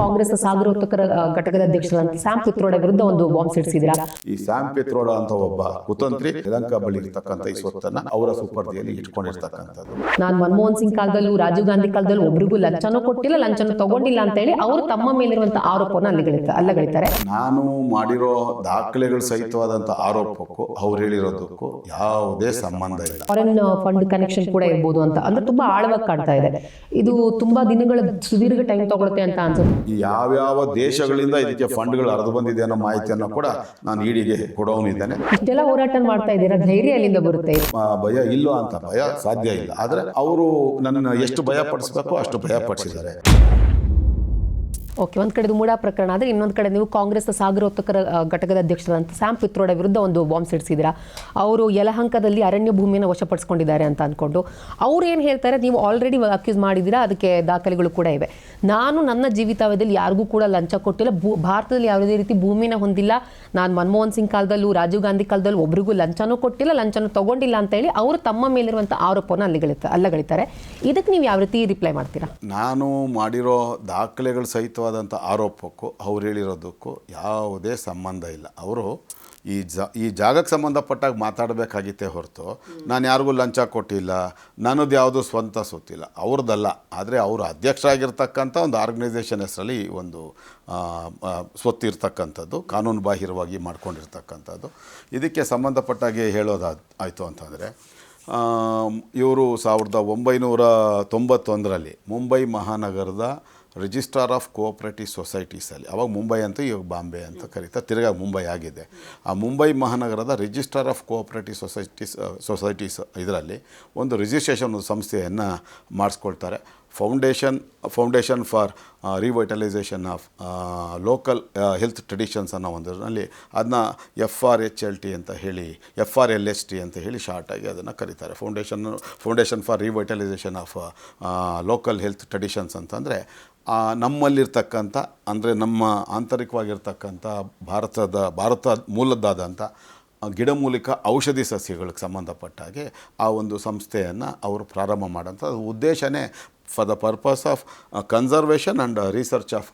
ಕಾಂಗ್ರೆಸ್ ಸಾಗರೋತ್ತಕರ ಘಟಕದ ಅಧ್ಯಕ್ಷ ಸ್ಯಾಮ್ ಪಿತ್ರೋಡ ವಿರುದ್ಧ ಒಂದು ಬಾಂಬ್ ಸಿಡಿಸಿದ್ದೀರಾ? ಈ ಸ್ಯಾಮ್ ಪಿತ್ರೋಡ ಅಂತ ಒಬ್ಬ ಕುತಂತ್ರಿ ಶ್ರೀಲಂಕಾ ಬಳಿ ಇರ್ತಕ್ಕಂಥ ಈ ಸ್ವತ್ತನ್ನ ಅವರ ಸುಪರ್ದಿಯಲ್ಲಿ ಇಟ್ಕೊಂಡಿರ್ತಕ್ಕಂಥದ್ದು. ನಾನು ಮನಮೋಹನ್ ಸಿಂಗ್ ಕಾಲದಲ್ಲೂ ರಾಜೀವ್ ಗಾಂಧಿ ಕಾಲದಲ್ಲೂ ಒಬ್ರಿಗೂ ಲಂಚನೂ ಕೊಟ್ಟಿಲ್ಲ ಲಂಚನೂ ತಗೊಂಡಿಲ್ಲ ಅಂತ ಹೇಳಿ ಅವರು ತಮ್ಮ ಮೇಲಿರುವಂತಹ ಆರೋಪವನ್ನು ಅಲ್ಲಿಗಳಿತ ಅಲ್ಲಗಳಿತಾರೆ ನಾನು ಮಾಡಿರೋ ದಾಖಲೆಗಳು ಸಹಿತವಾದಂತಹ ಆರೋಪಕ್ಕೂ ಅವ್ರು ಹೇಳಿರೋದಕ್ಕೂ ಯಾವುದೇ ಸಂಬಂಧ ಇಲ್ಲ. ಫಾರಿನ್ ಫಂಡ್ ಕನೆಕ್ಷನ್ ಕೂಡ ಇರ್ಬೋದು ಅಂತ. ಅಂದ್ರೆ ತುಂಬಾ ಆಳವಾಗಿ ಕಾಣ್ತಾ ಇದೆ. ಇದು ತುಂಬಾ ದಿನಗಳ ಸುದೀರ್ಘ ಟೈಮ್ ತಗೊಳುತ್ತೆ ಅಂತ ಅನ್ಸುತ್ತೆ. ಯಾವ್ಯಾವ ದೇಶಗಳಿಂದ ಇದಕ್ಕೆ ಫಂಡ್ಗಳು ಹರಿದು ಬಂದಿದೆ ಅನ್ನೋ ಮಾಹಿತಿಯನ್ನು ಕೂಡ ನಾನು ಇಡಿಗೆ ಕೊಡೋನಿದ್ದೇನೆ. ಇಷ್ಟೆಲ್ಲ ಹೋರಾಟ ಮಾಡ್ತಾ ಇದ್ದೀರಾ? ಧೈರ್ಯ ಅಲ್ಲಿಂದ ಬರುತ್ತೆ? ಭಯ ಇಲ್ಲ ಅಂತ ಭಯ ಸಾಧ್ಯ ಇಲ್ಲ. ಆದ್ರೆ ಅವರು ನನ್ನ ಎಷ್ಟು ಭಯ ಪಡಿಸ್ಬೇಕು ಅಷ್ಟು ಭಯ ಪಡಿಸಿದ್ದಾರೆ ಓಕೆ, ಒಂದು ಕಡೆ ಮೂಡಾ ಪ್ರಕರಣ ಆದರೆ ಇನ್ನೊಂದು ಕಡೆ ನೀವು ಕಾಂಗ್ರೆಸ್ ಸಾಗರೋತ್ತಕರ ಘಟಕದ ಅಧ್ಯಕ್ಷರಾದಂಥ ಸ್ಯಾಮ್ ಪಿತ್ರೋಡ ವಿರುದ್ಧ ಒಂದು ಬಾಂಬ್ ಸಿಡಿಸಿದ್ದೀರಾ ಅವರು ಯಲಹಂಕದಲ್ಲಿ ಅರಣ್ಯ ಭೂಮಿಯನ್ನು ವಶಪಡಿಸ್ಕೊಂಡಿದ್ದಾರೆ ಅಂತ ಅಂದ್ಕೊಂಡು ಅವ್ರು ಏನು ಹೇಳ್ತಾರೆ, ನೀವು ಆಲ್ರೆಡಿ ಅಕ್ಯೂಸ್ ಮಾಡಿದ್ದೀರಾ ಅದಕ್ಕೆ ದಾಖಲೆಗಳು ಕೂಡ ಇವೆ. ನಾನು ನನ್ನ ಜೀವಿತಾವಧಿಯಲ್ಲಿ ಯಾರಿಗೂ ಕೂಡ ಲಂಚ ಕೊಟ್ಟಿಲ್ಲ, ಭೂ, ಭಾರತದಲ್ಲಿ ಯಾವುದೇ ರೀತಿ ಭೂಮಿನ ಹೊಂದಿಲ್ಲ. ನಾನು ಮನಮೋಹನ್ ಸಿಂಗ್ ಕಾಲದಲ್ಲೂ, ರಾಜೀವ್ ಗಾಂಧಿ ಕಾಲದಲ್ಲೂ ಒಬ್ರಿಗೂ ಲಂಚನೂ ಕೊಟ್ಟಿಲ್ಲ, ಲಂಚನೂ ತಗೊಂಡಿಲ್ಲ ಅಂತ ಹೇಳಿ ಅವರು ತಮ್ಮ ಮೇಲಿರುವಂಥ ಆರೋಪವನ್ನು ಅಲ್ಲಿಗಳಿತ ಅಲ್ಲಗಳಿತಾರೆ ಇದಕ್ಕೆ ನೀವು ಯಾವ ರೀತಿ ರಿಪ್ಲೈ ಮಾಡ್ತೀರಾ? ನಾನು ಮಾಡಿರೋ ದಾಖಲೆಗಳು ಸಹಿತವಾದಂಥ ಆರೋಪಕ್ಕೂ ಅವ್ರು ಹೇಳಿರೋದಕ್ಕೂ ಯಾವುದೇ ಸಂಬಂಧ ಇಲ್ಲ. ಅವರು ಈ ಜ, ಈ ಜಾಗಕ್ಕೆ ಸಂಬಂಧಪಟ್ಟಾಗ ಮಾತಾಡಬೇಕಾಗಿತ್ತೆ ಹೊರತು, ನಾನು ಯಾರಿಗೂ ಲಂಚ ಕೊಟ್ಟಿಲ್ಲ, ನನ್ನದು ಯಾವುದು ಸ್ವಂತ ಸುತ್ತಿಲ್ಲ. ಅವ್ರದ್ದಲ್ಲ. ಆದರೆ ಅವರು ಅಧ್ಯಕ್ಷರಾಗಿರ್ತಕ್ಕಂಥ ಒಂದು ಆರ್ಗನೈಸೇಷನ್ ಹೆಸರಲ್ಲಿ ಒಂದು ಸ್ವತ್ತಿರ್ತಕ್ಕಂಥದ್ದು ಕಾನೂನು ಬಾಹಿರವಾಗಿ ಮಾಡ್ಕೊಂಡಿರ್ತಕ್ಕಂಥದ್ದು. ಇದಕ್ಕೆ ಸಂಬಂಧಪಟ್ಟಾಗೆ ಹೇಳೋದಾದ, ಆಯಿತು ಅಂತಂದರೆ ಇವರು ಸಾವಿರದ ಒಂಬೈನೂರ ತೊಂಬತ್ತೊಂದರಲ್ಲಿ ಮುಂಬೈ ಮಹಾನಗರದ ರಿಜಿಸ್ಟ್ರಾರ್ ಆಫ್ ಕೋಆಪ್ರೇಟಿವ್ ಸೊಸೈಟೀಸಲ್ಲಿ ಅವಾಗ ಮುಂಬೈ ಅಂತ ಇವಾಗ ಬಾಂಬೆ ಅಂತ ಕರೀತಾ ತಿರ್ಗಾ ಮುಂಬೈ ಆಗಿದೆ. ಆ Mumbai ಮಹಾನಗರದ registrar of cooperative societies societies ಇದರಲ್ಲಿ ಒಂದು ರಿಜಿಸ್ಟ್ರೇಷನ್ ಒಂದು ಸಂಸ್ಥೆಯನ್ನು ಮಾಡಿಸ್ಕೊಳ್ತಾರೆ. Foundation foundation for revitalization of local health traditions ಅನ್ನೋ ಒಂದರಲ್ಲಿ ಅದನ್ನ F R H L T ಅಂತ ಹೇಳಿ F R L S T ಅಂತ ಹೇಳಿ ಶಾರ್ಟಾಗಿ ಅದನ್ನು ಕರೀತಾರೆ. Foundation foundation for revitalization of local health traditions ಅಂತಂದರೆ ನಮ್ಮಲ್ಲಿರ್ತಕ್ಕಂಥ, ಅಂದರೆ ನಮ್ಮ ಆಂತರಿಕವಾಗಿರ್ತಕ್ಕಂಥ ಭಾರತದ, ಭಾರತ ಮೂಲದ್ದಾದಂಥ ಗಿಡಮೂಲಿಕ ಔಷಧಿ ಸಸ್ಯಗಳಿಗೆ ಸಂಬಂಧಪಟ್ಟ ಹಾಗೆ ಆ ಒಂದು ಸಂಸ್ಥೆಯನ್ನು ಅವರು ಪ್ರಾರಂಭ ಮಾಡೋಂಥ ಉದ್ದೇಶನೇ for the purpose of conservation and research of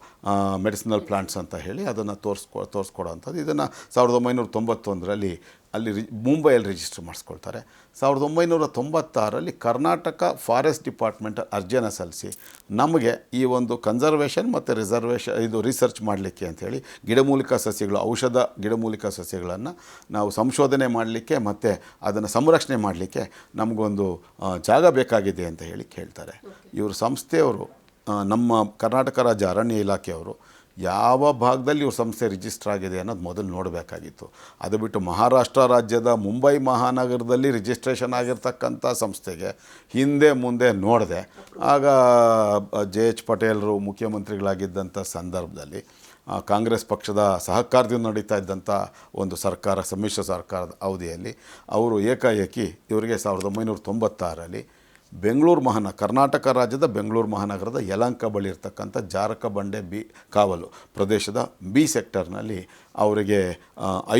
medicinal plants ಅಂತ ಹೇಳಿ ಅದನ್ನು ತೋರಿಸ್ಕೊ ತೋರಿಸ್ಕೊಡೋವಂಥದ್ದು ಇದನ್ನು ಸಾವಿರದ ಒಂಬೈನೂರ ತೊಂಬತ್ತೊಂದರಲ್ಲಿ ಅಲ್ಲಿ ರಿ, ಮುಂಬೈಯಲ್ಲಿ ರಿಜಿಸ್ಟರ್ ಮಾಡಿಸ್ಕೊಳ್ತಾರೆ. ಸಾವಿರದ ಒಂಬೈನೂರ ತೊಂಬತ್ತಾರಲ್ಲಿ ಕರ್ನಾಟಕ ಫಾರೆಸ್ಟ್ ಡಿಪಾರ್ಟ್ಮೆಂಟ್ ಅರ್ಜಿಯನ್ನು ಸಲ್ಲಿಸಿ ನಮಗೆ ಈ ಒಂದು ಕನ್ಸರ್ವೇಷನ್ ಮತ್ತು ರಿಸರ್ವೇಷನ್ ಇದು ರಿಸರ್ಚ್ ಮಾಡಲಿಕ್ಕೆ ಅಂಥೇಳಿ ಗಿಡಮೂಲಿಕ ಸಸ್ಯಗಳು, ಔಷಧ ಗಿಡಮೂಲಿಕ ಸಸ್ಯಗಳನ್ನು ನಾವು ಸಂಶೋಧನೆ ಮಾಡಲಿಕ್ಕೆ ಮತ್ತು ಅದನ್ನು ಸಂರಕ್ಷಣೆ ಮಾಡಲಿಕ್ಕೆ ನಮಗೊಂದು ಜಾಗ ಬೇಕಾಗಿದೆ ಅಂತ ಹೇಳಿ ಕೇಳ್ತಾರೆ. ಇವರು ಸಂಸ್ಥೆಯವರು ನಮ್ಮ ಕರ್ನಾಟಕ ರಾಜ್ಯ ಅರಣ್ಯ ಇಲಾಖೆಯವರು ಯಾವ ಭಾಗದಲ್ಲಿ ಇವ್ರ ಸಂಸ್ಥೆ ರಿಜಿಸ್ಟರ್ ಆಗಿದೆ ಅನ್ನೋದು ಮೊದಲು ನೋಡಬೇಕಾಗಿತ್ತು. ಅದು ಬಿಟ್ಟು ಮಹಾರಾಷ್ಟ್ರ ರಾಜ್ಯದ ಮುಂಬೈ ಮಹಾನಗರದಲ್ಲಿ ರಿಜಿಸ್ಟ್ರೇಷನ್ ಆಗಿರ್ತಕ್ಕಂಥ ಸಂಸ್ಥೆಗೆ ಹಿಂದೆ ಮುಂದೆ ನೋಡಿದೆ. ಆಗ ಜೆ ಎಚ್ ಪಟೇಲರು ಮುಖ್ಯಮಂತ್ರಿಗಳಾಗಿದ್ದಂಥ ಸಂದರ್ಭದಲ್ಲಿ ಕಾಂಗ್ರೆಸ್ ಪಕ್ಷದ ಸಹಕಾರದಿಂದ ನಡೀತಾ ಇದ್ದಂಥ ಒಂದು ಸರ್ಕಾರ, ಸಮ್ಮಿಶ್ರ ಸರ್ಕಾರದ ಅವಧಿಯಲ್ಲಿ, ಅವರು ಏಕಾಏಕಿ, ಇವರಿಗೆ ಸಾವಿರದ ಒಂಬೈನೂರ ತೊಂಬತ್ತಾರರಲ್ಲಿ ಬೆಂಗಳೂರು ಮಹಾನ, ಕರ್ನಾಟಕ ರಾಜ್ಯದ ಬೆಂಗಳೂರು ಮಹಾನಗರದ ಯಲಂಕ ಬಳಿ ಇರ್ತಕ್ಕಂಥ ಜಾರಕಬಂಡೆ ಬಿ, ಕಾವಲು ಪ್ರದೇಶದ ಬಿ ಸೆಕ್ಟರ್ನಲ್ಲಿ ಅವರಿಗೆ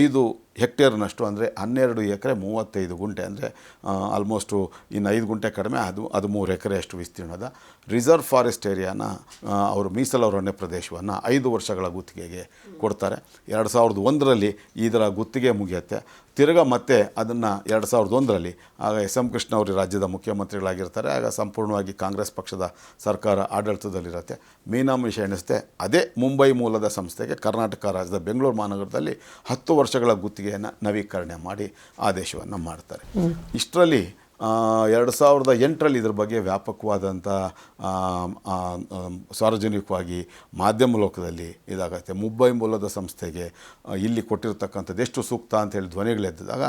ಐದು ಹೆಕ್ಟೇರ್ನಷ್ಟು ಅಂದರೆ ಹನ್ನೆರಡು ಎಕರೆ ಮೂವತ್ತೈದು ಗುಂಟೆ ಅಂದರೆ ಆಲ್ಮೋಸ್ಟು ಇನ್ನು ಐದು ಗುಂಟೆ ಕಡಿಮೆ, ಅದು ಅದು ಮೂರು ಎಕರೆಯಷ್ಟು ವಿಸ್ತೀರ್ಣದ. ರಿಸರ್ವ್ ಫಾರೆಸ್ಟ್ ಏರಿಯಾನ ಅವರು ಮೀಸಲು ಅರಣ್ಯ ಪ್ರದೇಶವನ್ನು ಐದು ವರ್ಷಗಳ ಗುತ್ತಿಗೆಗೆ ಕೊಡ್ತಾರೆ. ಎರಡು ಸಾವಿರದ ಒಂದರಲ್ಲಿ ಇದರ ಗುತ್ತಿಗೆ ಮುಗಿಯುತ್ತೆ. ತಿರ್ಗ ಮತ್ತೆ ಅದನ್ನು ಎರಡು ಸಾವಿರದ ಒಂದರಲ್ಲಿ ಆಗ ಎಸ್ ಎಂ ಕೃಷ್ಣ ಅವರು ರಾಜ್ಯದ ಮುಖ್ಯಮಂತ್ರಿಗಳಾಗಿರ್ತಾರೆ. ಆಗ ಸಂಪೂರ್ಣವಾಗಿ ಕಾಂಗ್ರೆಸ್ ಪಕ್ಷದ ಸರ್ಕಾರ ಆಡಳಿತದಲ್ಲಿರುತ್ತೆ. ಮೀನಾಮಿಷ ಎಣಿಸುತ್ತೆ ಅದೇ ಮುಂಬೈ ಮೂಲದ ಸಂಸ್ಥೆಗೆ ಕರ್ನಾಟಕ ರಾಜ್ಯದ ಬೆಂಗಳೂರು ಮಹಾನಗರದಲ್ಲಿ ಹತ್ತು ವರ್ಷಗಳ ಗುತ್ತಿಗೆಯನ್ನು ನವೀಕರಣೆ ಮಾಡಿ ಆದೇಶವನ್ನು ಮಾಡ್ತಾರೆ. ಇಷ್ಟರಲ್ಲಿ ಎರಡು ಸಾವಿರದ ಎಂಟರಲ್ಲಿ ಇದ್ರ ಬಗ್ಗೆ ವ್ಯಾಪಕವಾದಂಥ ಸಾರ್ವಜನಿಕವಾಗಿ ಮಾಧ್ಯಮ ಲೋಕದಲ್ಲಿ ಇದಾಗತ್ತೆ. ಮುಂಬೈ ಮೂಲದ ಸಂಸ್ಥೆಗೆ ಇಲ್ಲಿ ಕೊಟ್ಟಿರ್ತಕ್ಕಂಥದ್ದು ಎಷ್ಟು ಸೂಕ್ತ ಅಂತೇಳಿ ಧ್ವನಿಗಳೆದ್ದಾಗ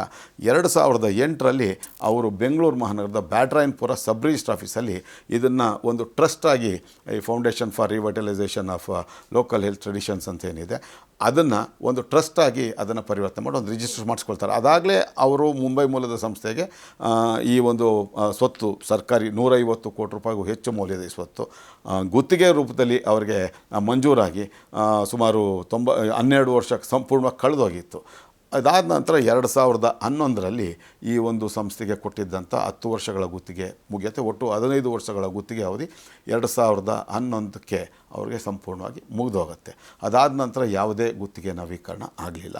ಎರಡು ಸಾವಿರದ ಎಂಟರಲ್ಲಿ ಅವರು ಬೆಂಗಳೂರು ಮಹಾನಗರದ ಬ್ಯಾಟ್ರಾಯನ್ಪುರ ಸಬ್ ರಿಜಿಸ್ಟ್ರ್ ಆಫೀಸಲ್ಲಿ ಇದನ್ನು ಒಂದು ಟ್ರಸ್ಟ್ ಆಗಿ, ಈ foundation for revitalization of local health traditions ಅಂತ ಏನಿದೆ ಅದನ್ನು ಒಂದು ಟ್ರಸ್ಟ್ ಆಗಿ ಅದನ್ನು ಪರಿವರ್ತನೆ ಮಾಡಿ ಒಂದು ರಿಜಿಸ್ಟರ್ ಮಾಡಿಸ್ಕೊಳ್ತಾರೆ. ಅದಾಗಲೇ ಅವರು ಮುಂಬೈ ಮೂಲದ ಸಂಸ್ಥೆಗೆ ಈ ಒಂದು ಸ್ವತ್ತು, ಸರ್ಕಾರಿ ನೂರೈವತ್ತು ಕೋಟಿ ರೂಪಾಯಿಗೂ ಹೆಚ್ಚು ಮೌಲ್ಯದ ಈ ಸ್ವತ್ತು ಗುತ್ತಿಗೆ ರೂಪದಲ್ಲಿ ಅವರಿಗೆ ಮಂಜೂರಾಗಿ ಸುಮಾರು ತೊಂಬ, ಹನ್ನೆರಡು ವರ್ಷಕ್ಕೆ ಸಂಪೂರ್ಣವಾಗಿ ಕಳೆದೋಗಿತ್ತು. ಅದಾದ ನಂತರ ಎರಡು ಸಾವಿರದ ಹನ್ನೊಂದರಲ್ಲಿ ಈ ಒಂದು ಸಂಸ್ಥೆಗೆ ಕೊಟ್ಟಿದ್ದಂಥ ಹತ್ತು ವರ್ಷಗಳ ಗುತ್ತಿಗೆ ಮುಗಿಯುತ್ತೆ. ಒಟ್ಟು ಹದಿನೈದು ವರ್ಷಗಳ ಗುತ್ತಿಗೆ ಅವಧಿ ಎರಡು ಸಾವಿರದ ಹನ್ನೊಂದಕ್ಕೆ ಅವ್ರಿಗೆ ಸಂಪೂರ್ಣವಾಗಿ ಮುಗಿದೋಗುತ್ತೆ. ಅದಾದ ನಂತರ ಯಾವುದೇ ಗುತ್ತಿಗೆ ನವೀಕರಣ ಆಗಲಿಲ್ಲ.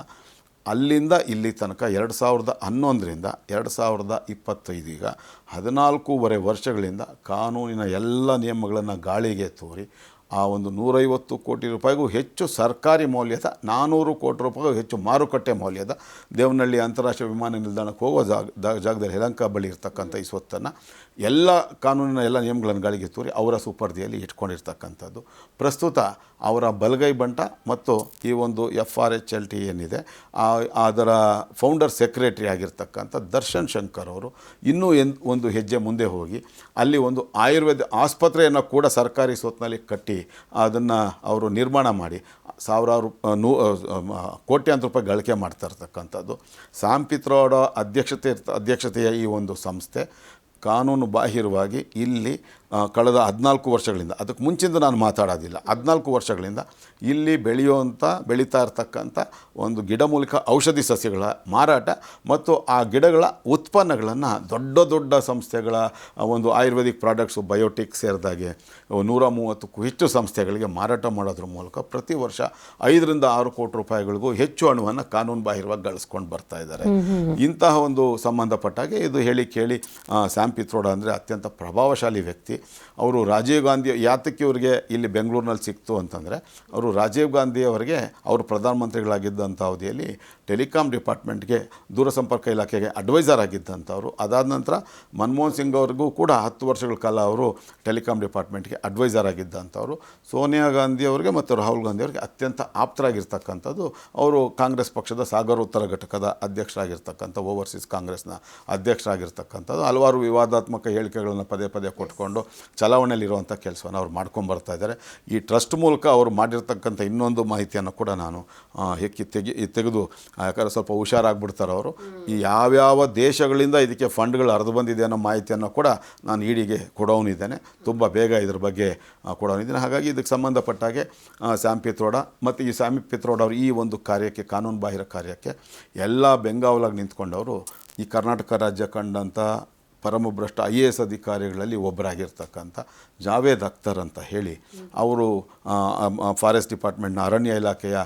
ಅಲ್ಲಿಂದ ಇಲ್ಲಿ ತನಕ ಎರಡು ಸಾವಿರದ ಹನ್ನೊಂದರಿಂದ ಎರಡು ಸಾವಿರದ ಇಪ್ಪತ್ತೈದೀಗ ಹದಿನಾಲ್ಕೂವರೆ ವರ್ಷಗಳಿಂದ ಕಾನೂನಿನ ಎಲ್ಲ ನಿಯಮಗಳನ್ನು ಗಾಳಿಗೆ ತೋರಿ ಆ ಒಂದು ನೂರೈವತ್ತು ಕೋಟಿ ರೂಪಾಯಿಗೂ ಹೆಚ್ಚು ಸರ್ಕಾರಿ ಮೌಲ್ಯದ ನಾನ್ನೂರು ಕೋಟಿ ರೂಪಾಯಿಗೂ ಹೆಚ್ಚು ಮಾರುಕಟ್ಟೆ ಮೌಲ್ಯದ ದೇವನಹಳ್ಳಿ ಅಂತಾರಾಷ್ಟ್ರೀಯ ವಿಮಾನ ನಿಲ್ದಾಣಕ್ಕೆ ಹೋಗುವ ಜಾಗ, ಜಾಗದಲ್ಲಿ ಹೆಲಂಕ ಬಳಿ ಇರ್ತಕ್ಕಂಥ ಈ ಸ್ವತ್ತನ್ನು ಎಲ್ಲ ಕಾನೂನಿನ ಎಲ್ಲ ನಿಯಮಗಳನ್ನು ಗಾಳಿಗೆ ತೋರಿ ಅವರ ಸುಪರ್ದಿಯಲ್ಲಿ ಇಟ್ಕೊಂಡಿರ್ತಕ್ಕಂಥದ್ದು. ಪ್ರಸ್ತುತ ಅವರ ಬಲಗೈ ಬಂಟ ಮತ್ತು ಈ ಒಂದು F R H L T ಏನಿದೆ ಅದರ ಫೌಂಡರ್ ಸೆಕ್ರೆಟರಿ ಆಗಿರ್ತಕ್ಕಂಥ ದರ್ಶನ್ ಶಂಕರ್ ಅವರು ಇನ್ನೂ ಎನ್, ಒಂದು ಹೆಜ್ಜೆ ಮುಂದೆ ಹೋಗಿ ಅಲ್ಲಿ ಒಂದು ಆಯುರ್ವೇದ ಆಸ್ಪತ್ರೆಯನ್ನು ಕೂಡ ಸರ್ಕಾರಿ ಸೊತ್ತಿನಲ್ಲಿ ಕಟ್ಟಿ ಅದನ್ನು ಅವರು ನಿರ್ಮಾಣ ಮಾಡಿ, ಸಾವಿರಾರು ನೂ ಕೋಟ್ಯಾಂತರ ರೂಪಾಯಿ ಗಳಿಕೆ ಮಾಡ್ತಾ ಇರ್ತಕ್ಕಂಥದ್ದು. ಸಾಂಪಿತ್ರೋಡ ಅಧ್ಯಕ್ಷತೆ ಅಧ್ಯಕ್ಷತೆಯ ಈ ಒಂದು ಸಂಸ್ಥೆ ಕಾನೂನು ಬಾಹಿರವಾಗಿ ಇಲ್ಲಿ ಕಳೆದ ಹದಿನಾಲ್ಕು ವರ್ಷಗಳಿಂದ ಅದಕ್ಕೆ ಮುಂಚಿಂದ ನಾನು ಮಾತಾಡೋದಿಲ್ಲ ಹದಿನಾಲ್ಕು ವರ್ಷಗಳಿಂದ ಇಲ್ಲಿ ಬೆಳೆಯುವಂಥ ಬೆಳೀತಾ ಇರ್ತಕ್ಕಂಥ ಒಂದು ಗಿಡಮೂಲಿಕ ಔಷಧಿ ಸಸ್ಯಗಳ ಮಾರಾಟ ಮತ್ತು ಆ ಗಿಡಗಳ ಉತ್ಪನ್ನಗಳನ್ನು ದೊಡ್ಡ ದೊಡ್ಡ ಸಂಸ್ಥೆಗಳ ಒಂದು ಆಯುರ್ವೇದಿಕ್ ಪ್ರಾಡಕ್ಟ್ಸು ಬಯೋಟಿಕ್ ಸೇರಿದಾಗೆ ನೂರ ಮೂವತ್ತಕ್ಕೂ ಹೆಚ್ಚು ಸಂಸ್ಥೆಗಳಿಗೆ ಮಾರಾಟ ಮಾಡೋದ್ರ ಮೂಲಕ ಪ್ರತಿ ವರ್ಷ ಐದರಿಂದ ಆರು ಕೋಟಿ ರೂಪಾಯಿಗಳಿಗೂ ಹೆಚ್ಚು ಹಣವನ್ನು ಕಾನೂನು ಬಾಹಿರವಾಗಿ ಗಳಿಸ್ಕೊಂಡು ಬರ್ತಾ ಇದ್ದಾರೆ. ಇಂತಹ ಒಂದು ಸಂಬಂಧಪಟ್ಟಾಗೆ ಇದು ಹೇಳಿ ಕೇಳಿ ಸ್ಯಾಂಪಿತ್ರೋಡ ಸ್ಯಾಮ್ ಪಿತ್ರೋಡ ಅಂದರೆ ಅತ್ಯಂತ ಪ್ರಭಾವಶಾಲಿ ವ್ಯಕ್ತಿ ಅವರು ರಾಜೀವ್ ಗಾಂಧಿ ಯಾತಕ್ಕೆ ಇವರಿಗೆ ಇಲ್ಲಿ ಬೆಂಗಳೂರಿನಲ್ಲಿ ಸಿಕ್ತು ಅಂತಂದರೆ, ಅವರು ರಾಜೀವ್ ಗಾಂಧಿ ಅವರಿಗೆ ಅವರು ಪ್ರಧಾನಮಂತ್ರಿಗಳಾಗಿದ್ದಂಥ ಅವಧಿಯಲ್ಲಿ ಟೆಲಿಕಾಂ ಡಿಪಾರ್ಟ್ಮೆಂಟ್ಗೆ ದೂರಸಂಪರ್ಕ ಇಲಾಖೆಗೆ ಅಡ್ವೈಸರ್ ಆಗಿದ್ದಂಥವ್ರು ಅದಾದ ನಂತರ ಮನಮೋಹನ್ ಸಿಂಗ್ ಅವ್ರಿಗೂ ಕೂಡ ಹತ್ತು ವರ್ಷಗಳ ಕಾಲ ಅವರು ಟೆಲಿಕಾಂ ಡಿಪಾರ್ಟ್ಮೆಂಟ್ಗೆ ಅಡ್ವೈಸರ್ ಆಗಿದ್ದಂಥವ್ರು ಸೋನಿಯಾ ಗಾಂಧಿ ಅವರಿಗೆ ಮತ್ತು ರಾಹುಲ್ ಗಾಂಧಿ ಅವರಿಗೆ ಅತ್ಯಂತ ಆಪ್ತರಾಗಿರ್ತಕ್ಕಂಥದ್ದು. ಅವರು ಕಾಂಗ್ರೆಸ್ ಪಕ್ಷದ ಸಾಗರ ಉತ್ತರ ಘಟಕದ ಅಧ್ಯಕ್ಷರಾಗಿರ್ತಕ್ಕಂಥ ಓವರ್ಸೀಸ್ ಕಾಂಗ್ರೆಸ್ನ ಅಧ್ಯಕ್ಷರಾಗಿರ್ತಕ್ಕಂಥದ್ದು. ಹಲವಾರು ವಿವಾದಾತ್ಮಕ ಹೇಳಿಕೆಗಳನ್ನು ಪದೇ ಪದೇ ಕೊಟ್ಕೊಂಡು ಚಲಾವಣೆಯಲ್ಲಿರುವಂಥ ಕೆಲಸವನ್ನು ಅವ್ರು ಮಾಡ್ಕೊಂಡು ಬರ್ತಾ ಇದ್ದಾರೆ. ಈ ಟ್ರಸ್ಟ್ ಮೂಲಕ ಅವರು ಮಾಡಿರ್ತಕ್ಕಂಥ ಇನ್ನೊಂದು ಮಾಹಿತಿಯನ್ನು ಕೂಡ ನಾನು ಹೆಕ್ಕಿ ತೆಗಿ ತೆಗೆದು ಯಾಕಂದರೆ ಸ್ವಲ್ಪ ಹುಷಾರಾಗ್ಬಿಡ್ತಾರೆ ಅವರು. ಈ ಯಾವ್ಯಾವ ದೇಶಗಳಿಂದ ಇದಕ್ಕೆ ಫಂಡ್ಗಳು ಹರಿದು ಬಂದಿದೆ ಅನ್ನೋ ಮಾಹಿತಿಯನ್ನು ಕೂಡ ನಾನು ಇಡಿಗೆ ಕೊಡೋನಿದ್ದೇನೆ ತುಂಬ ಬೇಗ ಇದ್ರ ಬಗ್ಗೆ ಕೊಡೋನಿದ್ದೇನೆ ಹಾಗಾಗಿ ಇದಕ್ಕೆ ಸಂಬಂಧಪಟ್ಟಾಗೆ ಸ್ಯಾಮ್ ಪಿತ್ರೋಡ ಮತ್ತು ಈ ಸ್ಯಾಮ್ ಪಿತ್ರೋಡ ಅವರು ಈ ಒಂದು ಕಾರ್ಯಕ್ಕೆ, ಕಾನೂನು ಬಾಹಿರ ಕಾರ್ಯಕ್ಕೆ ಎಲ್ಲ ಬೆಂಗಾವಲಾಗಿ ನಿಂತ್ಕೊಂಡವರು ಈ ಕರ್ನಾಟಕ ರಾಜ್ಯ ಕಂಡಂಥ ಪರಮಭ್ರಷ್ಟ ಐ ಎ ಎಸ್ ಅಧಿಕಾರಿಗಳಲ್ಲಿ ಒಬ್ಬರಾಗಿರ್ತಕ್ಕಂಥ ಜಾವೇದ್ ಅಖ್ತರ್ ಅಂತ ಹೇಳಿ ಅವರು ಫಾರೆಸ್ಟ್ ಡಿಪಾರ್ಟ್ಮೆಂಟ್ನ ಅರಣ್ಯ ಇಲಾಖೆಯ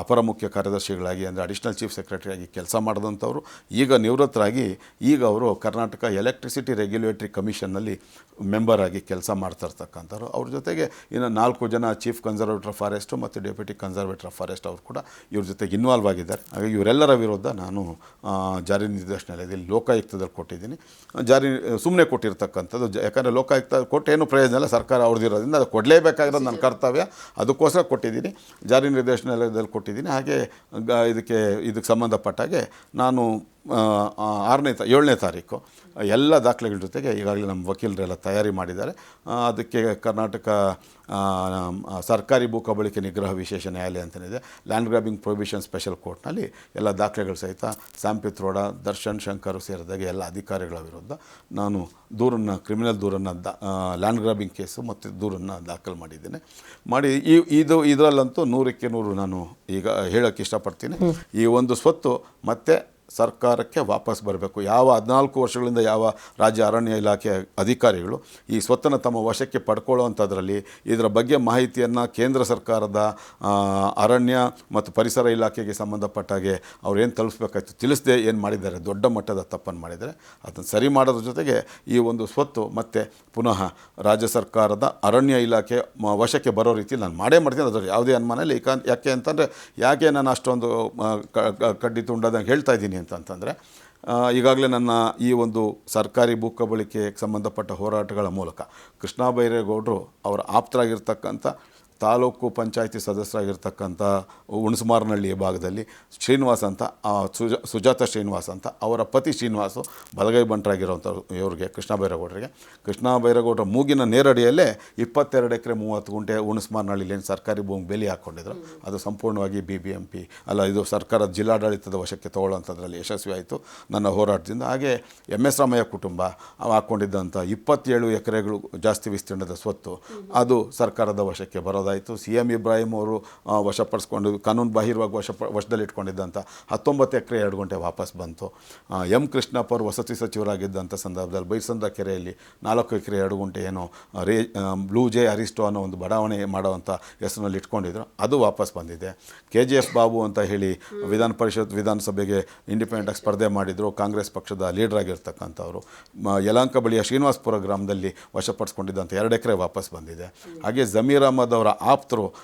ಅಪರ ಮುಖ್ಯ ಕಾರ್ಯದರ್ಶಿಗಳಾಗಿ ಅಂದರೆ ಅಡಿಷನಲ್ ಚೀಫ್ ಸೆಕ್ರೆಟರಿಯಾಗಿ ಕೆಲಸ ಮಾಡಿದಂಥವ್ರು. ಈಗ ನಿವೃತ್ತರಾಗಿ ಈಗ ಅವರು ಕರ್ನಾಟಕ ಎಲೆಕ್ಟ್ರಿಸಿಟಿ ರೆಗ್ಯುಲೇಟರಿ ಕಮಿಷನ್ನಲ್ಲಿ ಮೆಂಬರ್ ಆಗಿ ಕೆಲಸ ಮಾಡ್ತಾ ಇರ್ತಕ್ಕಂಥವ್ರು. ಅವ್ರ ಜೊತೆಗೆ ಇನ್ನು ನಾಲ್ಕು ಜನ ಚೀಫ್ ಕನ್ಸರ್ವೇಟರ್ ಫಾರೆಸ್ಟು ಮತ್ತು ಡೆಪ್ಯೂಟಿ ಕನ್ಸರ್ವೇಟರ್ ಫಾರೆಸ್ಟ್ ಅವರು ಕೂಡ ಇವ್ರ ಜೊತೆಗೆ ಇನ್ವಾಲ್ವ್ ಆಗಿದ್ದಾರೆ. ಹಾಗಾಗಿ ಇವರೆಲ್ಲರ ವಿರುದ್ಧ ನಾನು ಜಾರಿ ನಿರ್ದೇಶನಾಲಯದಲ್ಲಿ ಲೋಕಾಯುಕ್ತದಲ್ಲಿ ಕೊಟ್ಟಿದ್ದೀನಿ. ಜಾರಿ ಸುಮ್ಮನೆ ಕೊಟ್ಟಿರ್ತಕ್ಕಂಥದ್ದು. ಯಾಕಂದರೆ ಲೋಕಾಯುಕ್ತ ಕೊಟ್ಟು ಏನು ಪ್ರಯೋಜನ ಇಲ್ಲ ಸರ್ಕಾರ ಅವ್ರದ್ದಿರೋದ್ರಿಂದ ಅದು ಕೊಡಲೇಬೇಕಾಗಿರೋದು ನನ್ನ ಕರ್ತವ್ಯ. ಅದಕ್ಕೋಸ್ಕರ ಕೊಟ್ಟಿದ್ದೀನಿ. ಜಾರಿ ನಿರ್ದೇಶನಾಲಯದಲ್ಲಿ ಕೊಟ್ಟಿದ್ದೀನಿ. ಹಾಗೆ ಇದಕ್ಕೆ ಇದಕ್ಕೆ ಸಂಬಂಧಪಟ್ಟಾಗೆ ನಾನು ಆರನೇ ತ ಏಳನೇ ತಾರೀಕು ಎಲ್ಲ ದಾಖಲೆಗಳ ಜೊತೆಗೆ ಈಗಾಗಲೇ ನಮ್ಮ ವಕೀಲರೆಲ್ಲ ತಯಾರಿ ಮಾಡಿದ್ದಾರೆ. ಅದಕ್ಕೆ ಕರ್ನಾಟಕ ಸರ್ಕಾರಿ ಭೂ ಕಬಳಿಕೆ ನಿಗ್ರಹ ವಿಶೇಷ ನ್ಯಾಯಾಲಯ ಅಂತೇನಿದೆ ಲ್ಯಾಂಡ್ ಗ್ರಾಬಿಂಗ್ ಪ್ರೊಹಿಬಿಷನ್ ಸ್ಪೆಷಲ್ ಕೋರ್ಟ್ನಲ್ಲಿ ಎಲ್ಲ ದಾಖಲೆಗಳು ಸಹಿತ ಸ್ಯಾಂಪಿತ್ರೋಡ ದರ್ಶನ್ ಶಂಕರ್ ಸೇರಿದಾಗೆ ಎಲ್ಲ ಅಧಿಕಾರಿಗಳ ವಿರುದ್ಧ ನಾನು ದೂರನ್ನು ಕ್ರಿಮಿನಲ್ ದೂರನ್ನು ದಾ ಲ್ಯಾಂಡ್ ಗ್ರಾಬಿಂಗ್ ಕೇಸು ಮತ್ತು ದೂರನ್ನು ದಾಖಲು ಮಾಡಿದ್ದೇನೆ. ಮಾಡಿ, ಈ, ಇದು, ಇದರಲ್ಲಂತೂ ನೂರಕ್ಕೆ ನೂರು ನಾನು ಈಗ ಹೇಳೋಕ್ಕೆ ಇಷ್ಟಪಡ್ತೀನಿ. ಈ ಒಂದು ಸ್ವತ್ತು ಮತ್ತೆ ಸರ್ಕಾರಕ್ಕೆ ವಾಪಸ್ ಬರಬೇಕು. ಯಾವ ಹದಿನಾಲ್ಕು ವರ್ಷಗಳಿಂದ ಯಾವ ರಾಜ್ಯ ಅರಣ್ಯ ಇಲಾಖೆ ಅಧಿಕಾರಿಗಳು ಈ ಸ್ವತ್ತನ್ನು ತಮ್ಮ ವಶಕ್ಕೆ ಪಡ್ಕೊಳ್ಳುವಂಥದ್ರಲ್ಲಿ ಇದರ ಬಗ್ಗೆ ಮಾಹಿತಿಯನ್ನು ಕೇಂದ್ರ ಸರ್ಕಾರದ ಅರಣ್ಯ ಮತ್ತು ಪರಿಸರ ಇಲಾಖೆಗೆ ಸಂಬಂಧಪಟ್ಟಾಗೆ ಅವ್ರು ಏನು ತಲುಪಿಸ್ಬೇಕಾಯ್ತು ತಿಳಿಸದೆ ಏನು ಮಾಡಿದ್ದಾರೆ. ದೊಡ್ಡ ಮಟ್ಟದ ತಪ್ಪನ್ನು ಮಾಡಿದ್ದಾರೆ. ಅದನ್ನು ಸರಿ ಮಾಡೋದ್ರ ಜೊತೆಗೆ ಈ ಒಂದು ಸ್ವತ್ತು ಮತ್ತು ಪುನಃ ರಾಜ್ಯ ಸರ್ಕಾರದ ಅರಣ್ಯ ಇಲಾಖೆ ವಶಕ್ಕೆ ಬರೋ ರೀತಿ ನಾನು ಮಾಡೇ ಮಾಡ್ತೀನಿ. ಅದರಲ್ಲಿ ಯಾವುದೇ ಅನುಮಾನ ಇಲ್ಲ. ಯಾಕೆ ಅಂತಂದರೆ ಯಾಕೆ ನಾನು ಅಷ್ಟೊಂದು ಕಡ್ಡಿ ತುಂಡದಂಗೆ ಹೇಳ್ತಾ ಇದ್ದೀನಿ. ಅಂತಂತಂದರೆ ಈಗಾಗಲೇ ನನ್ನ ಈ ಒಂದು ಸರ್ಕಾರಿ ಭೂ ಸಂಬಂಧಪಟ್ಟ ಹೋರಾಟಗಳ ಮೂಲಕ ಕೃಷ್ಣ ಬೈರೇಗೌಡರು ಅವರ ಆಪ್ತರಾಗಿರ್ತಕ್ಕಂಥ ತಾಲೂಕು ಪಂಚಾಯಿತಿ ಸದಸ್ಯರಾಗಿರ್ತಕ್ಕಂಥ ಹುಣಸುಮಾರನಹಳ್ಳಿ ಭಾಗದಲ್ಲಿ ಶ್ರೀನಿವಾಸ್ ಅಂತ ಸುಜಾ ಸುಜ, ಸುಜಾತ ಶ್ರೀನಿವಾಸ್ ಅಂತ, ಅವರ ಪತಿ ಶ್ರೀನಿವಾಸು ಬಲಗೈ ಬಂಟರಾಗಿರುವಂಥ ಇವ್ರಿಗೆ, ಕೃಷ್ಣ ಬೈರೇಗೌಡರಿಗೆ. ಕೃಷ್ಣ ಬೈರೇಗೌಡರ ಮೂಗಿನ ನೇರಡಿಯಲ್ಲೇ ಇಪ್ಪತ್ತೆರಡು ಎಕರೆ ಮೂವತ್ತು ಗುಂಟೆ ಹುಣಸುಮಾರನಹಳ್ಳಿಯಲ್ಲಿ ಸರ್ಕಾರಿ ಭೂಮಿ ಬೇಲಿ ಹಾಕ್ಕೊಂಡಿದ್ರು. ಅದು ಸಂಪೂರ್ಣವಾಗಿ ಬಿ ಬಿ ಎಂ ಪಿ ಅಲ್ಲ, ಇದು ಸರ್ಕಾರದ ಜಿಲ್ಲಾಡಳಿತದ ವಶಕ್ಕೆ ತಗೊಳ್ಳೋಂಥದ್ರಲ್ಲಿ ಯಶಸ್ವಿ ಆಯಿತು ನನ್ನ ಹೋರಾಟದಿಂದ. ಹಾಗೆ ಎಂ ಎಸ್ ರಾಮಯ್ಯ ಕುಟುಂಬ ಹಾಕ್ಕೊಂಡಿದ್ದಂಥ ಇಪ್ಪತ್ತೇಳು ಎಕರೆಗಳು ಜಾಸ್ತಿ ವಿಸ್ತೀರ್ಣದ ಸ್ವತ್ತು, ಅದು ಸರ್ಕಾರದ ವಶಕ್ಕೆ ಬರೋದಾಯಿತು. ಬಂದಾಯಿತು ಸಿ ಎಂ ಇಬ್ರಾಹಿಂ ಅವರು ವಶಪಡಿಸ್ಕೊಂಡು, ಕಾನೂನು ಬಾಹಿರವಾಗಿ ವಶದಲ್ಲಿ ಇಟ್ಕೊಂಡಿದ್ದಂಥ ಹತ್ತೊಂಬತ್ತು ಎಕರೆ ಎರಡು ಗಂಟೆ ವಾಪಸ್ ಬಂತು. ಎಂ ಕೃಷ್ಣಪ್ಪ ಅವರು ವಸತಿ ಸಚಿವರಾಗಿದ್ದಂಥ ಸಂದರ್ಭದಲ್ಲಿ ಬೈಸಂದ್ರ ಕೆರೆಯಲ್ಲಿ ನಾಲ್ಕು ಎಕರೆ ಎರಡು ಗುಂಟೆ ಏನು ರೇ ಬ್ಲೂ ಜೆ ಅರಿಸ್ಟೋ ಅನ್ನೋ ಒಂದು ಬಡಾವಣೆ ಮಾಡುವಂಥ ಹೆಸರಿನಲ್ಲಿ ಇಟ್ಕೊಂಡಿದ್ರು. ಅದು ವಾಪಸ್ ಬಂದಿದೆ. ಕೆ ಜಿ ಎಫ್ ಬಾಬು ಅಂತ ಹೇಳಿ ವಿಧಾನ ಪರಿಷತ್, ವಿಧಾನಸಭೆಗೆ ಇಂಡಿಪೆಂಡೆಂಟಾಗಿ ಸ್ಪರ್ಧೆ ಮಾಡಿದರು. ಕಾಂಗ್ರೆಸ್ ಪಕ್ಷದ ಲೀಡರ್ ಆಗಿರ್ತಕ್ಕಂಥವ್ರು. ಯಲಹಂಕ ಬಳಿಯ ಶ್ರೀನಿವಾಸಪುರ ಗ್ರಾಮದಲ್ಲಿ ವಶಪಡಿಸ್ಕೊಂಡಿದ್ದಂಥ ಎರಡು ಎಕರೆ ವಾಪಸ್ ಬಂದಿದೆ. ಹಾಗೆ ಜಮೀರ್ ಅಹಮದ್ ಅವರ автору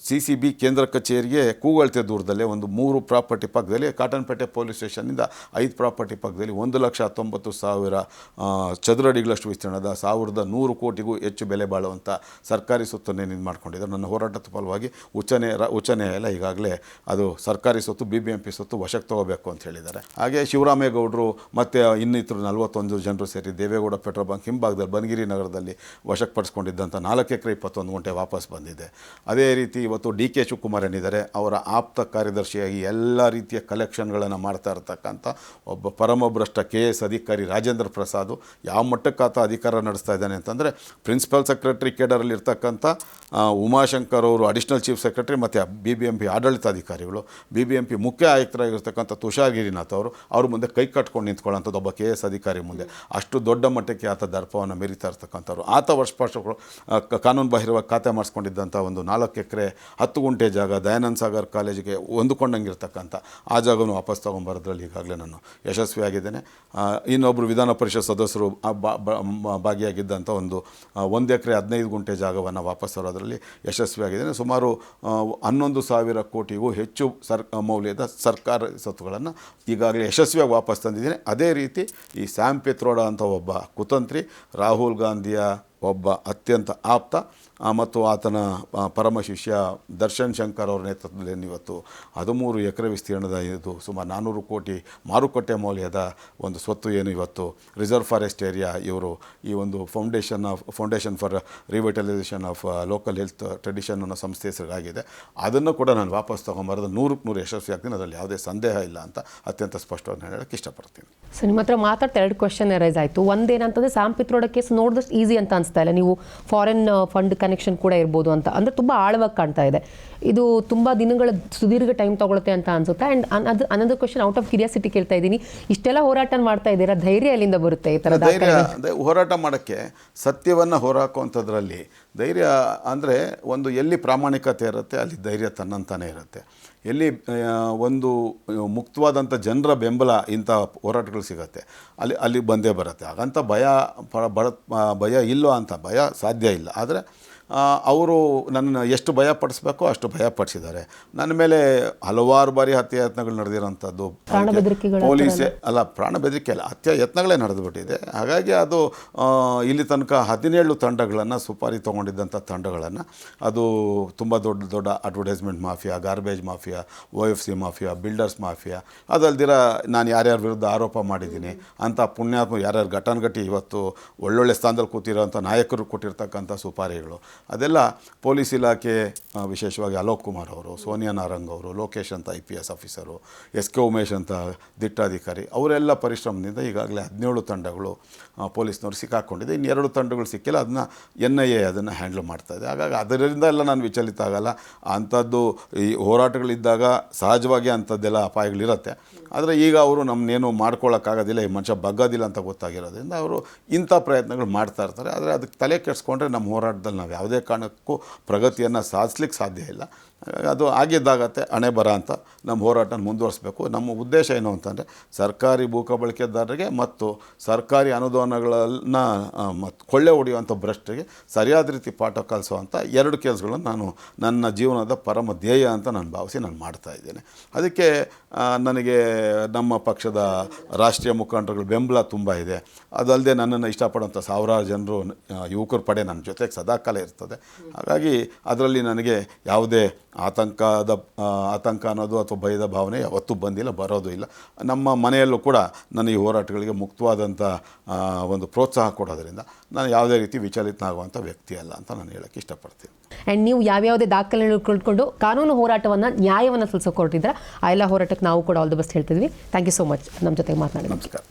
ಸಿ ಸಿ ಬಿ ಕೇಂದ್ರ ಕಚೇರಿಗೆ ಕೂಗಳತೆ ದೂರದಲ್ಲೇ ಒಂದು ಮೂರು ಪ್ರಾಪರ್ಟಿ ಪಕ್ಕದಲ್ಲಿ ಕಾಟನ್ಪೇಟೆ ಪೊಲೀಸ್ ಸ್ಟೇಷನ್ನಿಂದ ಐದು ಪ್ರಾಪರ್ಟಿ ಪಕ್ಕದಲ್ಲಿ ಒಂದು ಲಕ್ಷ ಹತ್ತೊಂಬತ್ತು ಸಾವಿರ ಚದುರಡಿಗಳಷ್ಟು ವಿಸ್ತೀರ್ಣದ ಸಾವಿರದ ನೂರು ಕೋಟಿಗೂ ಹೆಚ್ಚು ಬೆಲೆ ಬಾಳುವಂಥ ಸರ್ಕಾರಿ ಸೊತ್ತನ್ನೇ ಇದು ಮಾಡ್ಕೊಂಡಿದ್ದಾರೆ ನನ್ನ ಹೋರಾಟದ ಫಲವಾಗಿ ಉಚ್ಚನೆ ರ ಉಚ್ಚ ನ್ಯಾಯಾಲಯ ಈಗಾಗಲೇ ಅದು ಸರ್ಕಾರಿ ಸೊತ್ತು ಬಿ ಬಿ ಎಂ ಪಿ ಸೊತ್ತು ವಶಕ್ಕೆ ತಗೋಬೇಕು ಅಂತ ಹೇಳಿದ್ದಾರೆ. ಹಾಗೆ ಶಿವರಾಮೇಗೌಡರು ಮತ್ತು ಇನ್ನಿತರು ನಲವತ್ತೊಂದು ಜನರು ಸೇರಿ ದೇವೇಗೌಡ ಪೆಟ್ರೋಲ್ ಬಂಕ್ ಹಿಂಭಾಗದಲ್ಲಿ ಬನಗಿರಿ ನಗರದಲ್ಲಿ ವಶಕ್ಕೆ ಪಡಿಸ್ಕೊಂಡಿದ್ದಂಥ ನಾಲ್ಕು ಎಕರೆ ಇಪ್ಪತ್ತೊಂದು ಗಂಟೆ ವಾಪಸ್ ಬಂದಿದೆ. ಅದೇ ರೀತಿ ಇವತ್ತು ಡಿ ಕೆ ಶಿವಕುಮಾರ್ ಏನಿದ್ದಾರೆ ಅವರ ಆಪ್ತ ಕಾರ್ಯದರ್ಶಿಯಾಗಿ ಎಲ್ಲ ರೀತಿಯ ಕಲೆಕ್ಷನ್ಗಳನ್ನು ಮಾಡ್ತಾ ಇರ್ತಕ್ಕಂಥ ಒಬ್ಬ ಪರಮಭ್ರಷ್ಟ ಕೆ ಎಸ್ ಅಧಿಕಾರಿ ರಾಜೇಂದ್ರ ಪ್ರಸಾದ್ ಯಾವ ಮಟ್ಟಕ್ಕೆ ಅಧಿಕಾರ ನಡೆಸ್ತಾ ಇದ್ದಾನೆ ಅಂತಂದರೆ ಪ್ರಿನ್ಸಿಪಲ್ ಸೆಕ್ರೆಟರಿ ಕೇಡರಲ್ಲಿ ಇರ್ತಕ್ಕಂಥ ಆ, ಉಮಾಶಂಕರ್ ಅವರು ಅಡಿಷನಲ್ ಚೀಫ್ ಸೆಕ್ರೆಟರಿ ಮತ್ತು ಬಿ ಬಿ ಎಂ ಪಿ ಆಡಳಿತಾಧಿಕಾರಿಗಳು ಬಿ ಬಿ ಎಂ ಪಿ ಮುಖ್ಯ ಆಯುಕ್ತರಾಗಿರ್ತಕ್ಕಂಥ ತುಷಾರ್ ಗಿರಿನಾಥ್ ಅವರು ಅವ್ರ ಮುಂದೆ ಕೈ ಕಟ್ಕೊಂಡು ನಿಂತ್ಕೊಳ್ಳೋಂಥದ್ದು ಒಬ್ಬ ಕೆ ಎಸ್ ಅಧಿಕಾರಿ ಮುಂದೆ. ಅಷ್ಟು ದೊಡ್ಡ ಮಟ್ಟಕ್ಕೆ ಆತ ದರ್ಪವನ್ನು ಮೆರಿತಾ ಇರ್ತಕ್ಕಂಥವ್ರು. ಆತ ವರ್ಷಪರ್ಷಗಳು ಕಾನೂನು ಬಾಹಿರವಾಗಿ ಖಾತೆ ಮಾಡಿಸ್ಕೊಂಡಿದ್ದಂಥ ಒಂದು ನಾಲ್ಕು ಎಕರೆ ಹತ್ತು ಗುಂಟೆ ಜಾಗ ದಯಾನಂದ ಸಾಗರ್ ಕಾಲೇಜಿಗೆ ಹೊಂದಿಕೊಂಡಂಗಿರ್ತಕ್ಕಂಥ ಆ ಜಾಗವನ್ನು ವಾಪಸ್ ತೊಗೊಂಬರೋದ್ರಲ್ಲಿ ಈಗಾಗಲೇ ನಾನು ಯಶಸ್ವಿಯಾಗಿದ್ದೇನೆ. ಇನ್ನೊಬ್ಬರು ವಿಧಾನ ಪರಿಷತ್ ಸದಸ್ಯರು ಭಾಗಿಯಾಗಿದ್ದಂಥ ಒಂದು ಒಂದು ಎಕರೆ ಹದಿನೈದು ಗುಂಟೆ ಜಾಗವನ್ನು ವಾಪಸ್ ತರೋದರಲ್ಲಿ ಯಶಸ್ವಿಯಾಗಿದ್ದೇನೆ. ಸುಮಾರು ಹನ್ನೊಂದು ಸಾವಿರ ಕೋಟಿಗೂ ಹೆಚ್ಚು ಸರ್, ಮೌಲ್ಯದ ಸರ್ಕಾರ ಸ್ವತ್ತುಗಳನ್ನು ಈಗಾಗಲೇ ಯಶಸ್ವಿಯಾಗಿ ವಾಪಸ್ ತಂದಿದ್ದೇನೆ. ಅದೇ ರೀತಿ ಈ ಸ್ಯಾಮ್ ಪಿತ್ರೋಡ ಅಂತ ಒಬ್ಬ ಕುತಂತ್ರಿ, ರಾಹುಲ್ ಗಾಂಧಿಯ ಒಬ್ಬ ಅತ್ಯಂತ ಆಪ್ತ ಮತ್ತು ಆತನ ಪರಮ ಶಿಷ್ಯ ದರ್ಶನ್ ಶಂಕರ್ ಅವರ ನೇತೃತ್ವದಲ್ಲಿ ಇವತ್ತು ಹದಿಮೂರು ಎಕರೆ ವಿಸ್ತೀರ್ಣದ ಇದು ಸುಮಾರು ನಾನ್ನೂರು ಕೋಟಿ ಮಾರುಕಟ್ಟೆ ಮೌಲ್ಯದ ಒಂದು ಸ್ವತ್ತು ಏನು ಇವತ್ತು, ರಿಸರ್ವ್ ಫಾರೆಸ್ಟ್ ಏರಿಯಾ ಇವರು ಈ ಒಂದು foundation of foundation for revitalization of local health tradition ಅನ್ನೋ ಸಂಸ್ಥೆ ಹೆಸರಾಗಿದೆ ಅದನ್ನು ಕೂಡ ನಾನು ವಾಪಸ್ ತೊಗೊಂಬರೋದು ನೂರಕ್ಕೆ ನೂರು ಯಶಸ್ವಿ ಆಗ್ತೀನಿ, ಅದರಲ್ಲಿ ಯಾವುದೇ ಸಂದೇಹ ಇಲ್ಲ ಅಂತ ಅತ್ಯಂತ ಸ್ಪಷ್ಟವಾಗಿ ಹೇಳೋಕ್ಕೆ ಇಷ್ಟಪಡ್ತೀನಿ. ಸರ್, ನಿಮ್ಮ ಹತ್ರ ಮಾತಾಡ್ತಾ ಎರಡು ಕ್ವಶನ್ ರೈಸ್ ಆಯಿತು. ಒಂದೇನಂತಂದರೆ, ಸಾಂಪಿತ್ರೋಡ ಪಿತ್ರೋಡ ಕೇಸ್ ನೋಡಿದಷ್ಟು ಈಸಿ ಅಂತ ಅನಿಸ್ತಾ ಇಲ್ಲ. ನೀವು ಫಾರಿನ್ ಫಂಡ್ ಕನೆಕ್ಷನ್ ಕೂಡ ಇರ್ಬೋದು ಅಂತ. ಅಂದರೆ ತುಂಬ ಆಳವಾಗಿ ಕಾಣ್ತಾ ಇದೆ. ಇದು ತುಂಬ ದಿನಗಳ ಸುದೀರ್ಘ ಟೈಮ್ ತಗೊಳುತ್ತೆ ಅಂತ ಅನ್ಸುತ್ತೆ. ಆ್ಯಂಡ್ ಅದು another question out of curiosity ಕೇಳ್ತಾ ಇದ್ದೀನಿ. ಇಷ್ಟೆಲ್ಲ ಹೋರಾಟ ಮಾಡ್ತಾ ಇದ್ದೀರಾ? ಧೈರ್ಯ ಅಲ್ಲಿಂದ ಬರುತ್ತೆ ಈ ಥರ ಧೈರ್ಯ ಅದೇ ಹೋರಾಟ ಮಾಡೋಕ್ಕೆ ಸತ್ಯವನ್ನು ಹೋರಾಕುವಂಥದ್ರಲ್ಲಿ. ಧೈರ್ಯ ಅಂದರೆ ಒಂದು ಎಲ್ಲಿ ಪ್ರಾಮಾಣಿಕತೆ ಇರುತ್ತೆ ಅಲ್ಲಿ ಧೈರ್ಯ ತನ್ನಂತಾನೇ ಇರುತ್ತೆ. ಎಲ್ಲಿ ಒಂದು ಮುಕ್ತವಾದಂಥ ಜನರ ಬೆಂಬಲ ಇಂಥ ಹೋರಾಟಗಳು ಸಿಗುತ್ತೆ. ಅಲ್ಲಿ ಅಲ್ಲಿ ಬಂದೇ ಬರುತ್ತೆ. ಹಾಗಂತ ಭಯ ಬಡ ಭಯ ಇಲ್ಲೋ ಅಂತ ಭಯ ಸಾಧ್ಯ ಇಲ್ಲ. ಆದರೆ ಅವರು ನನ್ನ ಎಷ್ಟು ಭಯ ಪಡಿಸ್ಬೇಕೋ ಅಷ್ಟು ಭಯಪಡಿಸಿದ್ದಾರೆ. ನನ್ನ ಮೇಲೆ ಹಲವಾರು ಬಾರಿ ಹತ್ಯೆ ಯತ್ನಗಳು ನಡೆದಿರೋಂಥದ್ದು ಪೊಲೀಸೇ ಅಲ್ಲ ಪ್ರಾಣ ಬೆದರಿಕೆ ಅಲ್ಲ ಹತ್ಯೆ ಯತ್ನಗಳೇ ನಡೆದುಬಿಟ್ಟಿದೆ. ಹಾಗಾಗಿ ಅದು ಇಲ್ಲಿ ತನಕ ಹದಿನೇಳು ತಂಡಗಳನ್ನು ಸುಪಾರಿ ತೊಗೊಂಡಿದ್ದಂಥ ತಂಡಗಳನ್ನು ಅದು ತುಂಬ ದೊಡ್ಡ ದೊಡ್ಡ advertisement mafia garbage mafia O F C mafia builders mafia ಅದಲ್ದಿರ ನಾನು ಯಾರ್ಯಾರ ವಿರುದ್ಧ ಆರೋಪ ಮಾಡಿದ್ದೀನಿ. ಅಂಥ ಪುಣ್ಯಾತ್ಮ ಯಾರ್ಯಾರು ಘಟನ್ಗಟ್ಟಿ ಇವತ್ತು ಒಳ್ಳೊಳ್ಳೆ ಸ್ಥಾನದಲ್ಲಿ ಕೂತಿರೋಂಥ ನಾಯಕರು ಕೊಟ್ಟಿರ್ತಕ್ಕಂಥ ಸುಪಾರಿಗಳು. ಅದೆಲ್ಲ ಪೊಲೀಸ್ ಇಲಾಖೆ ವಿಶೇಷವಾಗಿ ಅಲೋಕ್ ಕುಮಾರ್ ಅವರು, ಸೋನಿಯಾ ನಾರಂಗ್ ಅವರು, ಲೋಕೇಶ್ ಅಂತ I P S officer, S K Umesh ಅಂತ ದಿಟ್ಟಾಧಿಕಾರಿ, ಅವರೆಲ್ಲ ಪರಿಶ್ರಮದಿಂದ ಈಗಾಗಲೇ ಹದಿನೇಳು ತಂಡಗಳು ಪೊಲೀಸ್ನವರು ಸಿಕ್ಕಾಕೊಂಡಿದೆ. ಇನ್ನು ಎರಡು ತಂಡಗಳು ಸಿಕ್ಕಿಲ್ಲ, ಅದನ್ನ ಎನ್ ಐ ಎ ಅದನ್ನು ಹ್ಯಾಂಡ್ಲ್ ಇದೆ. ಹಾಗಾಗಿ ಅದರಿಂದ ಎಲ್ಲ ನಾನು ವಿಚಲಿತ ಆಗಲ್ಲ. ಅಂಥದ್ದು ಈ ಹೋರಾಟಗಳಿದ್ದಾಗ ಸಹಜವಾಗಿ ಅಂಥದ್ದೆಲ್ಲ ಅಪಾಯಗಳಿರುತ್ತೆ. ಆದರೆ ಈಗ ಅವರು ನಮ್ಮನ್ನೇನು ಮಾಡ್ಕೊಳ್ಳೋಕ್ಕಾಗೋದಿಲ್ಲ ಈ ಮನುಷ್ಯ ಬಗ್ಗೋದಿಲ್ಲ ಅಂತ ಗೊತ್ತಾಗಿರೋದ್ರಿಂದ ಅವರು ಇಂಥ ಪ್ರಯತ್ನಗಳು ಮಾಡ್ತಾ ಇರ್ತಾರೆ. ಆದರೆ ಅದಕ್ಕೆ ತಲೆ ಕೆಡಿಸ್ಕೊಂಡ್ರೆ ನಮ್ಮ ಹೋರಾಟದಲ್ಲಿ ನಾವು ಯಾವುದೇ ಕಾರಣಕ್ಕೂ ಪ್ರಗತಿಯನ್ನು ಸಾಧಿಸ್ಲಿಕ್ಕೆ ಸಾಧ್ಯ ಇಲ್ಲ. ಅದು ಆಗಿದ್ದಾಗತ್ತೆ, ಹಣೆ ಬರ ಅಂತ ನಮ್ಮ ಹೋರಾಟನ ಮುಂದುವರಿಸಬೇಕು. ನಮ್ಮ ಉದ್ದೇಶ ಏನು ಅಂತಂದರೆ, ಸರ್ಕಾರಿ ಭೂಕ ಬಳಕೆದಾರರಿಗೆ ಮತ್ತು ಸರ್ಕಾರಿ ಅನುದಾನಗಳನ್ನ ಮತ್ತು ಕೊಳ್ಳೆ ಹೊಡೆಯುವಂಥ ಭ್ರಷ್ಟರಿಗೆ ಸರಿಯಾದ ರೀತಿ ಪಾಠ ಕಲಿಸುವಂಥ ಎರಡು ಕೆಲಸಗಳನ್ನು ನಾನು ನನ್ನ ಜೀವನದ ಪರಮ ಧ್ಯೇಯ ಅಂತ ನಾನು ಭಾವಿಸಿ ನಾನು ಮಾಡ್ತಾ ಇದ್ದೇನೆ. ಅದಕ್ಕೆ ನನಗೆ ನಮ್ಮ ಪಕ್ಷದ ರಾಷ್ಟ್ರೀಯ ಮುಖಂಡರುಗಳ ಬೆಂಬಲ ತುಂಬ ಇದೆ. ಅದಲ್ಲದೆ ನನ್ನನ್ನು ಇಷ್ಟಪಡುವಂಥ ಸಾವಿರಾರು ಜನರು ಯುವಕರ ಪಡೆ ನನ್ನ ಜೊತೆಗೆ ಸದಾಕಾಲ ಇರ್ತದೆ. ಹಾಗಾಗಿ ಅದರಲ್ಲಿ ನನಗೆ ಯಾವುದೇ ಆತಂಕದ ಆತಂಕ ಅನ್ನೋದು ಅಥವಾ ಭಯದ ಭಾವನೆ ಯಾವತ್ತೂ ಬಂದಿಲ್ಲ ಬರೋದು ಇಲ್ಲ. ನಮ್ಮ ಮನೆಯಲ್ಲೂ ಕೂಡ ನನ್ನ ಈ ಹೋರಾಟಗಳಿಗೆ ಮುಕ್ತವಾದಂಥ ಒಂದು ಪ್ರೋತ್ಸಾಹ ಕೊಡೋದರಿಂದ ನಾನು ಯಾವುದೇ ರೀತಿ ವಿಚಲಿತನಾಗುವಂಥ ವ್ಯಕ್ತಿ ಅಲ್ಲ ಅಂತ ನಾನು ಹೇಳೋಕ್ಕೆ ಇಷ್ಟಪಡ್ತೀನಿ. ಆ್ಯಂಡ್ ನೀವು ಯಾವ್ಯಾವುದೇ ದಾಖಲೆಗಳು ಕಳ್ಕೊಂಡು ಕಾನೂನು ಹೋರಾಟವನ್ನು ನ್ಯಾಯವನ್ನು ಸಲ್ಲಿಸೋಕೊಟ್ಟಿದ್ರೆ ಆ ಎಲ್ಲ ಹೋರಾಟಕ್ಕೆ ನಾವು ಕೂಡ ಆಲ್ ದ ಬೆಸ್ಟ್ ಹೇಳ್ತಿದ್ವಿ. ಥ್ಯಾಂಕ್ ಯು ಸೋ ಮಚ್ ನಮ್ಮ ಜೊತೆಗೆ ಮಾತನಾಡಿ ನಮಸ್ಕಾರ.